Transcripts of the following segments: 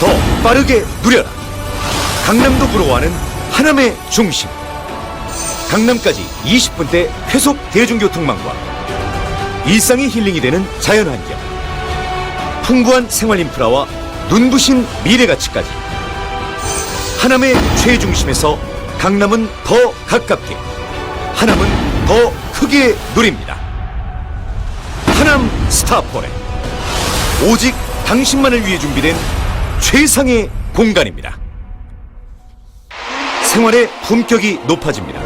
더 빠르게 누려라. 강남도 부러워하는 하남의 중심. 강남까지 20분대 회속 대중교통망과 일상이 힐링이 되는 자연환경. 풍부한 생활 인프라와 눈부신 미래 가치까지. 하남의 최중심에서 강남은 더 가깝게, 하남은 더 크게 누립니다. 하남 스타포레. 오직 당신만을 위해 준비된 최상의 공간입니다. 생활의 품격이 높아집니다.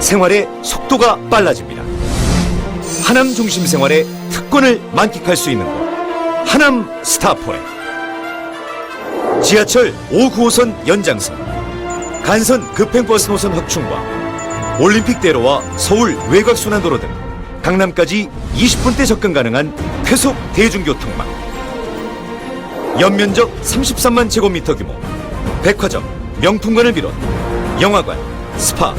생활의 속도가 빨라집니다. 하남 중심 생활의 특권을 만끽할 수 있는 곳. 하남 스타포레. 지하철 5구호선 연장선, 간선 급행버스 노선 확충과 올림픽대로와 서울 외곽순환도로 등 강남까지 20분대 접근 가능한 회속 대중교통망. 연면적 33만 제곱미터 규모, 백화점, 명품관을 비롯 영화관, 스파,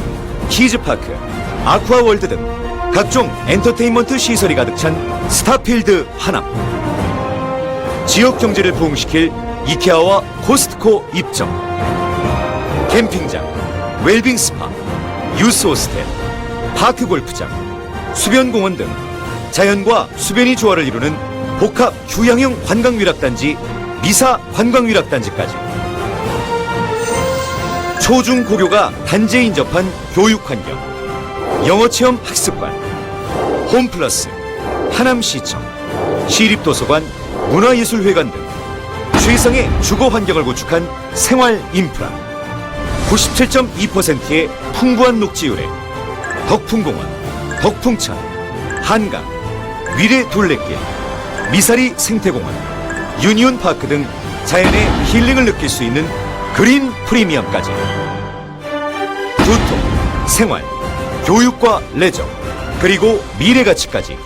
키즈파크, 아쿠아월드 등 각종 엔터테인먼트 시설이 가득 찬 스타필드 하남. 지역 경제를 부흥시킬 이케아와 코스트코 입점. 캠핑장, 웰빙 스파, 유스 호스텔, 파크 골프장, 수변공원 등 자연과 수변이 조화를 이루는 복합 휴양형 관광 위락단지 미사 관광위락단지까지. 초중고교가 단지에 인접한 교육환경 영어체험 학습관 홈플러스 하남시청 시립도서관 문화예술회관 등 최상의 주거 환경을 구축한 생활 인프라. 97.2%의 풍부한 녹지율에 덕풍공원, 덕풍천, 한강, 위례 둘레길, 미사리 생태공원, 유니온 파크 등 자연의 힐링을 느낄 수 있는 그린 프리미엄까지 교통, 생활, 교육과 레저, 그리고 미래 가치까지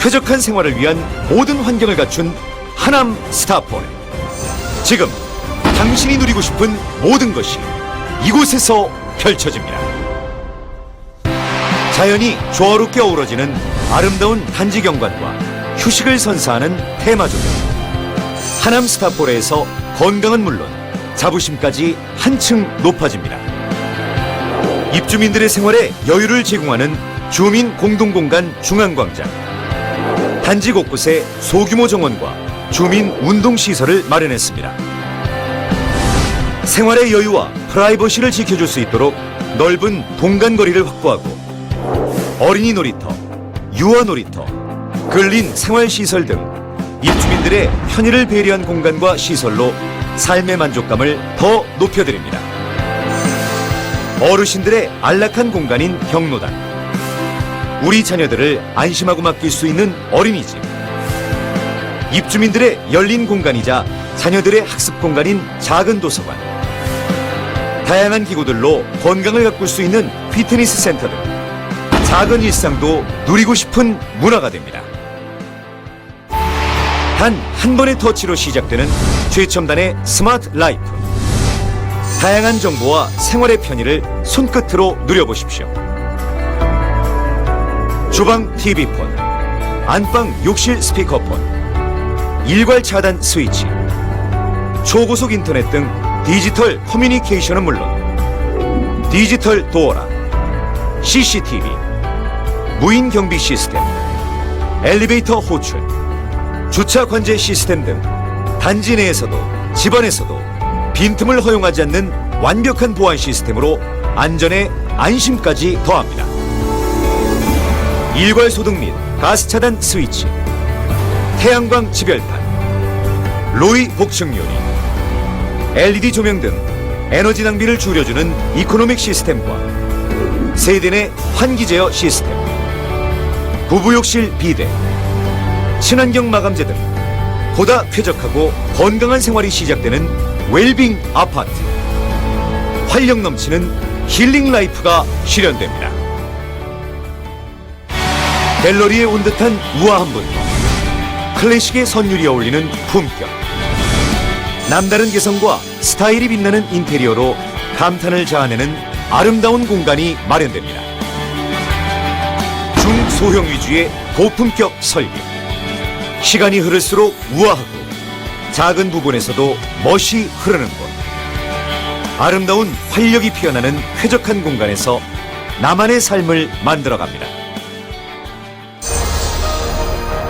쾌적한 생활을 위한 모든 환경을 갖춘 하남 스타폴. 지금 당신이 누리고 싶은 모든 것이 이곳에서 펼쳐집니다. 자연이 조화롭게 어우러지는 아름다운 단지 경관과 휴식을 선사하는 테마 조경. 하남 스타포레에서 건강은 물론 자부심까지 한층 높아집니다. 입주민들의 생활에 여유를 제공하는 주민 공동공간 중앙광장. 단지 곳곳에 소규모 정원과 주민 운동시설을 마련했습니다. 생활의 여유와 프라이버시를 지켜줄 수 있도록 넓은 동간거리를 확보하고 어린이 놀이터, 유아 놀이터, 근린 생활시설 등 입주민들의 편의를 배려한 공간과 시설로 삶의 만족감을 더 높여드립니다. 어르신들의 안락한 공간인 경로당, 우리 자녀들을 안심하고 맡길 수 있는 어린이집, 입주민들의 열린 공간이자 자녀들의 학습 공간인 작은 도서관, 다양한 기구들로 건강을 가꿀 수 있는 피트니스 센터 등 작은 일상도 누리고 싶은 문화가 됩니다. 단 한 번의 터치로 시작되는 최첨단의 스마트 라이프. 다양한 정보와 생활의 편의를 손끝으로 누려보십시오. 주방 TV폰, 안방 욕실 스피커폰, 일괄 차단 스위치, 초고속 인터넷 등 디지털 커뮤니케이션은 물론 디지털 도어락, CCTV, 무인 경비 시스템, 엘리베이터 호출, 주차 관제 시스템 등 단지 내에서도 집안에서도 빈틈을 허용하지 않는 완벽한 보안 시스템으로 안전에 안심까지 더합니다. 일괄 소독 및 가스 차단 스위치, 태양광 지별판, 로이 복층 요리, LED 조명 등 에너지 낭비를 줄여주는 이코노믹 시스템과 세대 내 환기 제어 시스템, 부부욕실 비대, 친환경 마감재 등 보다 쾌적하고 건강한 생활이 시작되는 웰빙 아파트. 활력 넘치는 힐링 라이프가 실현됩니다. 갤러리에 온 듯한 우아한 분과 클래식의 선율이 어울리는 품격. 남다른 개성과 스타일이 빛나는 인테리어로 감탄을 자아내는 아름다운 공간이 마련됩니다. 중소형 위주의 고품격 설계. 시간이 흐를수록 우아하고 작은 부분에서도 멋이 흐르는 곳. 아름다운 활력이 피어나는 쾌적한 공간에서 나만의 삶을 만들어갑니다.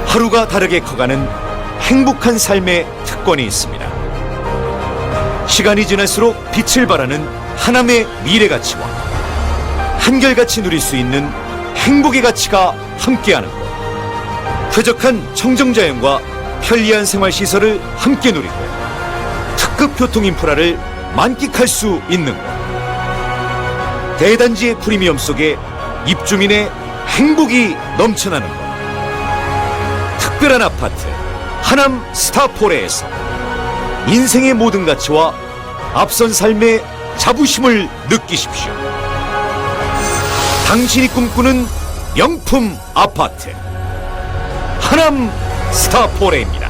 하루가 다르게 커가는 행복한 삶의 특권이 있습니다. 시간이 지날수록 빛을 발하는 하남의 미래 가치와 한결같이 누릴 수 있는 행복의 가치가 함께하는 곳. 쾌적한 청정자연과 편리한 생활시설을 함께 누리고 특급 교통 인프라를 만끽할 수 있는 곳. 대단지의 프리미엄 속에 입주민의 행복이 넘쳐나는 곳. 특별한 아파트 하남 스타포레에서 인생의 모든 가치와 앞선 삶의 자부심을 느끼십시오. 당신이 꿈꾸는 명품 아파트 하남 스타포레입니다.